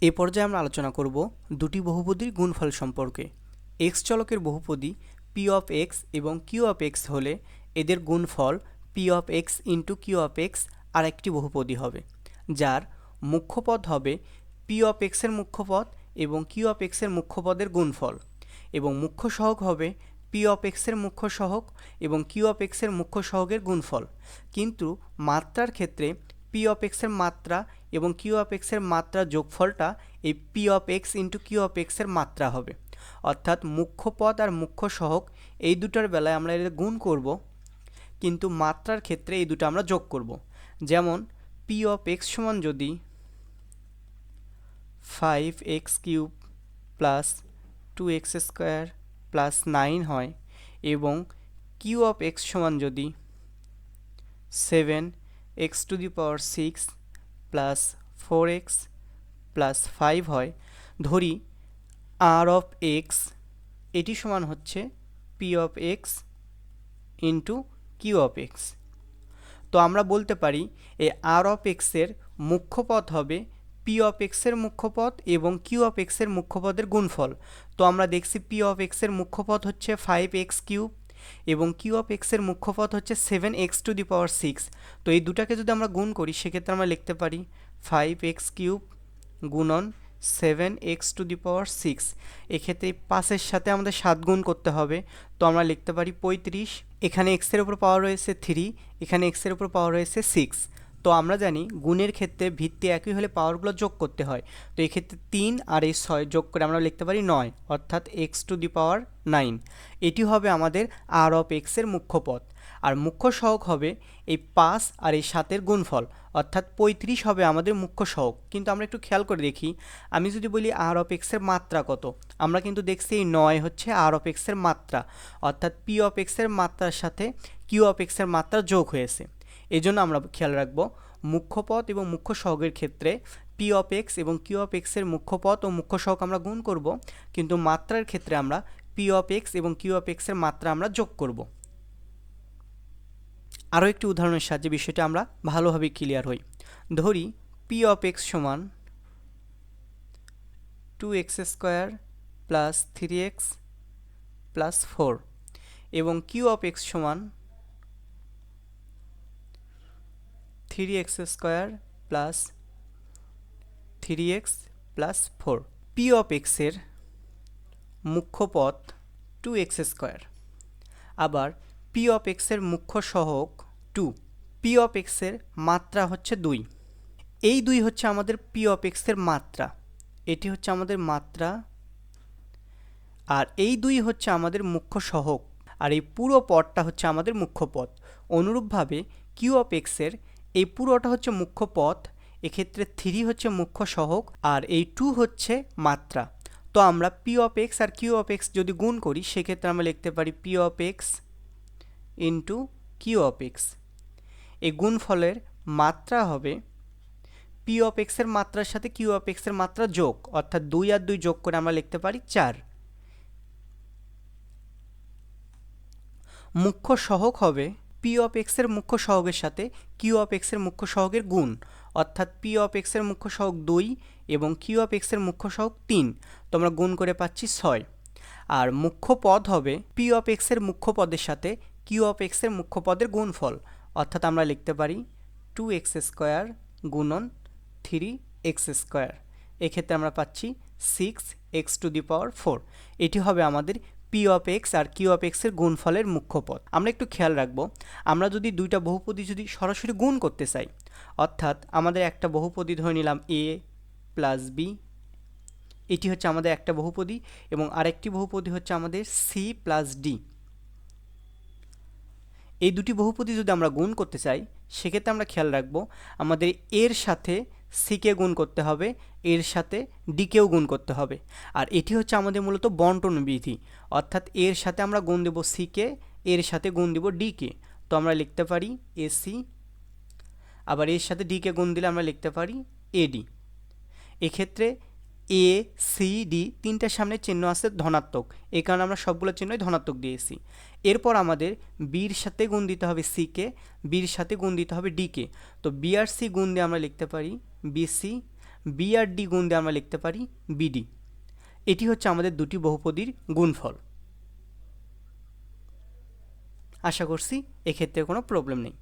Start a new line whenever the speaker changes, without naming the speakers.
এ পর্যায়ে আমরা আলোচনা করব দুটি বহুপদীর গুণফল সম্পর্কে। এক্স চলকের বহুপদী পি অফ এক্স এবং কিউ অফ এক্স হলে এদের গুণফল p of x into q of x আর একটি বহুপদী হবে, যার মুখ্য পদ হবে পি অফ এক্সের মুখ্য পদ এবং কিউ অফ এক্সের মুখ্য পদের গুণফল এবং মুখ্য সহগ হবে পি অফ এক্সের মুখ্য সহগ এবং কিউ অফ এক্সের মুখ্য সহগের গুণফল। কিন্তু মাত্রার ক্ষেত্রে পি অফ এক্সের মাত্রা এবং কিউ অফ এক্সের মাত্রা যোগফলটা এই p of x into q of এক্সের মাত্রা হবে। অর্থাৎ মুখ্য পদ আর মুখ্য সহক এই দুটার বেলায় আমরা এদের গুণ করব, কিন্তু মাত্রার ক্ষেত্রে এই দুটো আমরা যোগ করব। যেমন পি অফ এক্স সমান যদি five x cube plus two x square plus nine হয় এবং কিউ অফ এক্স সমান যদি seven x to the power six plus four x plus five হয়। ধরি আর অফ এক্স এটি সমান হচ্ছে p of x into q of x তো আমরা বলতে পারি এই আর অফ এক্সের মুখ্য পদ হবে পি অফ এক্সের মুখ্য পদ এবং কিউ অফ এক্সের মুখ্য পদের গুণফল। তো আমরা দেখছি পি অফ এক্সের মুখ্য পদ হচ্ছে ফাইভ এক্স কিউব এবং কিউ অফ এক্সের মুখ্য পথ হচ্ছে seven x to the power six তো এই দুটাকে যদি আমরা গুণ করি, সেক্ষেত্রে আমরা লিখতে পারি ফাইভ এক্স কিউব গুণন seven x to the power six এক্ষেত্রে পাঁচের সাথে আমাদের সাত গুণ করতে হবে। তো আমরা লিখতে পারি পঁয়ত্রিশ। এখানে এক্সের উপর পাওয়ার রয়েছে থ্রি এখানে এক্সের উপর পাওয়ার রয়েছে সিক্স তো আমরা জানি গুণের ক্ষেত্রে ভিত্তি একই হলে পাওয়ারগুলো যোগ করতে হয়। তো এক্ষেত্রে তিন আর এই ছয় যোগ করে আমরা লিখতে পারি নয়, অর্থাৎ x to the power nine এটি হবে আমাদের আর অফ এক্সের মুখ্য পদ আর মুখ্য সহগ হবে এই পাঁচ আর এই সাতের গুণফল, অর্থাৎ পঁয়ত্রিশ হবে আমাদের মুখ্য সহগ। কিন্তু আমরা একটু খেয়াল করে দেখি, আমি যদি বলি আর অফ এক্সের মাত্রা কত, আমরা কিন্তু দেখছি এই নয় হচ্ছে আর অফ এক্সের মাত্রা, অর্থাৎ পি অফ এক্সের মাত্রার সাথে কিউ অফ এক্সের মাত্রা যোগ হয়েছে। এই জন্য আমরা খেয়াল রাখব, মুখ্য পদ এবং মুখ্য সহগের ক্ষেত্রে পি অফ এক্স এবং কিউ অফ এক্সের মুখ্য পদ ও মুখ্য সহগ আমরা গুণ করব, কিন্তু মাত্রার ক্ষেত্রে আমরা পি অফ এক্স এবং কিউ অফ এক্সের মাত্রা আমরা যোগ করব। আরও একটি উদাহরণের সাহায্যে বিষয়টা আমরা ভালোভাবে ক্লিয়ার হই। ধরি পি অফ এক্স সমান two x square plus three x plus four এবং কিউ অফ এক্স সমান three x square plus three x plus four. P of এক্সের মুখ্য পদ টু এক্স স্কোয়ার। আবার পি অফ এক্সের মুখ্য সহগ টু। পি অফ এক্সের মাত্রা হচ্ছে দুই। এই দুই হচ্ছে আমাদের পি অফ এক্সের মাত্রা। এটি হচ্ছে আমাদের মাত্রা। আর এই দুই হচ্ছে আমাদের মুখ্য সহগ আর এই পুরো পদটা হচ্ছে আমাদের মুখ্য পদ অনুরূপভাবে কিউ অফ এক্সের এই পুরোটা হচ্ছে মুখ্য পথ, এক্ষেত্রে থ্রি হচ্ছে মুখ্য সহক আর এই টু হচ্ছে মাত্রা। তো আমরা পি অফ এক্স আর কিউ অফ এক্স যদি গুণ করি, সেক্ষেত্রে আমরা লিখতে পারি p of x into q of x এই গুণফলের মাত্রা হবে পি অফ এক্সের মাত্রার সাথে কিউ অফ এক্সের মাত্রা যোগ, অর্থাৎ দুই আর দুই যোগ করে আমরা লিখতে পারি চার। মুখ্য সহক হবে পি অফ এক্সের মুখ্য সহগের সাথে কিউ অফ এক্সের মুখ্য সহগের গুণ, অর্থাৎ পি অফ এক্সের মুখ্য সহগ দুই এবং কিউ অফ এক্সের মুখ্য সহগ তিন। তো আমরা গুণ করে পাচ্ছি ছয়। আর মুখ্য পদ হবে পি অফ এক্সের মুখ্য পদের সাথে কিউ অফ এক্সের মুখ্য পদের গুণফল। অর্থাৎ আমরা লিখতে পারি টু এক্স স্কোয়ার গুণন থ্রি এক্স স্কোয়ার এক্ষেত্রে আমরা পাচ্ছি six x to the power four এটি হবে আমাদের পি অফ এক্স আর কিউ অফ এক্সের গুণফলের মুখ্য পদ আমরা একটু খেয়াল রাখব, আমরা যদি দুইটা বহুপদী যদি সরাসরি গুণ করতে চাই, অর্থাৎ আমাদের একটা বহুপদী ধরে নিলাম এ প্লাস বি এটি হচ্ছে আমাদের একটা বহুপদী এবং আরেকটি বহুপদী হচ্ছে আমাদের সি প্লাস ডি এই দুটি বহুপদী যদি আমরা গুণ করতে চাই, সেক্ষেত্রে আমরা খেয়াল রাখব আমাদের এর সাথে সিকে গুণ করতে হবে, এর সাথে ডিকেও গুণ করতে হবে। আর এটি হচ্ছে আমাদের মূলত বন্টন বিধি। অর্থাৎ এর সাথে আমরা গুণ দেব সিকে এর সাথে গুণ দেব ডিকে তো আমরা লিখতে পারি এসি আবার এর সাথে ডিকে গুণ দিলে আমরা লিখতে পারি এডি এক্ষেত্রে এ সি ডি তিনটার সামনে চিহ্ন আছে ধনাত্মক। এই কারণে আমরা সবগুলো চিহ্নই ধনাত্মক দিয়েছি। এরপর আমাদের বির সাথে গুণ দিতে হবে সিকে বির সাথে গুণ দিতে হবে ডিকে তো বি আর সি গুণ দিয়ে আমরা লিখতে পারি বিসি বি আর ডি গুণ দিয়ে আমরা লিখতে পারি বিডি এটি হচ্ছে আমাদের দুটি বহুপদীর গুণফল। আশা করছি এক্ষেত্রে কোনো প্রবলেম নেই।